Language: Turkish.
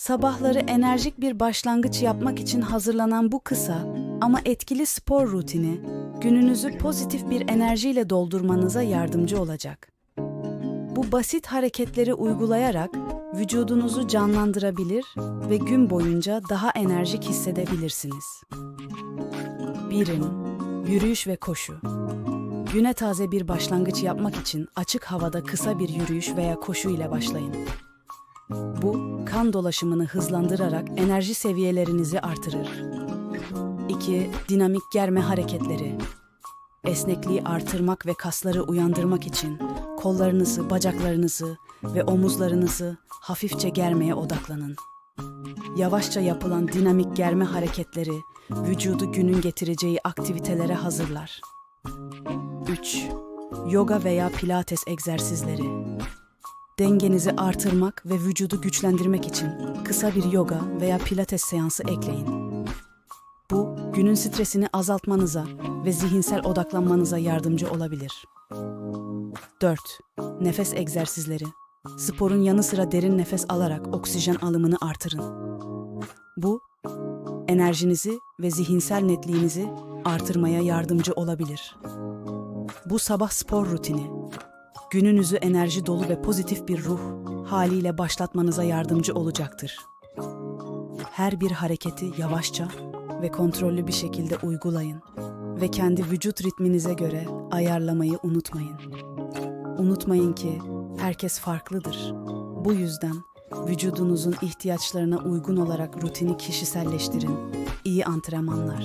Sabahları enerjik bir başlangıç yapmak için hazırlanan bu kısa ama etkili spor rutini gününüzü pozitif bir enerjiyle doldurmanıza yardımcı olacak. Bu basit hareketleri uygulayarak vücudunuzu canlandırabilir ve gün boyunca daha enerjik hissedebilirsiniz. 1. Yürüyüş ve koşu. Güne taze bir başlangıç yapmak için açık havada kısa bir yürüyüş veya koşu ile başlayın. Bu, kan dolaşımını hızlandırarak enerji seviyelerinizi artırır. 2. Dinamik germe hareketleri. Esnekliği artırmak ve kasları uyandırmak için kollarınızı, bacaklarınızı ve omuzlarınızı hafifçe germeye odaklanın. Yavaşça yapılan dinamik germe hareketleri vücudu günün getireceği aktivitelere hazırlar. 3. Yoga veya pilates egzersizleri. Dengenizi artırmak ve vücudu güçlendirmek için kısa bir yoga veya pilates seansı ekleyin. Bu, günün stresini azaltmanıza ve zihinsel odaklanmanıza yardımcı olabilir. 4. Nefes egzersizleri. Sporun yanı sıra derin nefes alarak oksijen alımını artırın. Bu, enerjinizi ve zihinsel netliğinizi artırmaya yardımcı olabilir. Bu sabah spor rutini gününüzü enerji dolu ve pozitif bir ruh haliyle başlatmanıza yardımcı olacaktır. Her bir hareketi yavaşça ve kontrollü bir şekilde uygulayın ve kendi vücut ritminize göre ayarlamayı unutmayın. Unutmayın ki herkes farklıdır. Bu yüzden vücudunuzun ihtiyaçlarına uygun olarak rutini kişiselleştirin. İyi antrenmanlar.